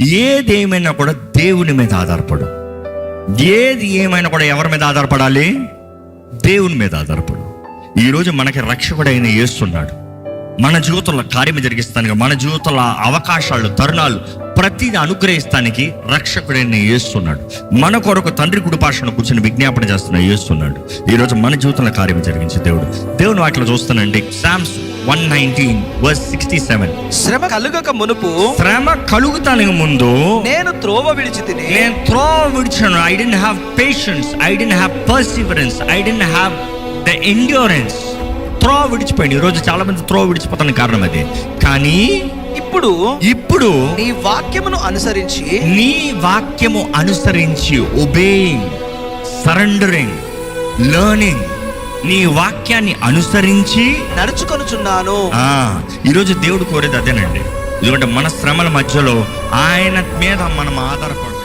ఏది ఏమైనా కూడా దేవుని మీద ఆధారపడు. ఏది ఏమైనా కూడా ఎవరి మీద ఆధారపడాలి? దేవుని మీద ఆధారపడు. ఈరోజు మనకి రక్షకుడైన వేస్తున్నాడు మన జీవితంలో కార్యం జరిగిస్తానికి మన జీవితంలో అవకాశాలు తరుణాలు ప్రతిదీ అనుగ్రహిస్తానికి రక్షకుడైన వేస్తున్నాడు మన కొరకు తండ్రి కుడిపాషను కూర్చొని విజ్ఞాపన చేస్తున్న యేస్తున్నాడు ఈరోజు మన జీవితంలో కార్యం జరిగించే దేవుడు. దేవుని వాటిలో చూస్తానండి. Samsung one nineteen verse sixty seven శ్రమ కలుగక మునుపు శ్రమ కలుగుతానికి ముందు నేను త్రోవ విడిచి తిని నేను త్రో విడిచాను I didn't have patience I didn't have perseverance I didn't have the endurance throw విడిచిపోయింది. ఈరోజు చాలా మంది త్రో విడిచిపోతానికి కారణం అదే. కానీ ఇప్పుడు ఇప్పుడు నీ వాక్యమును అనుసరించి నీ వాక్యము అనుసరించి ఒబేయింగ్ సరెండరింగ్ లర్నింగ్ నీ వాక్యాన్ని అనుసరించి నడుచుకొనుచున్నాను. ఆ, ఈరోజు దేవుడు కోరేది అదేనండి. ఎందుకంటే మన శ్రమల మధ్యలో ఆయన మీద మనం ఆధారపడ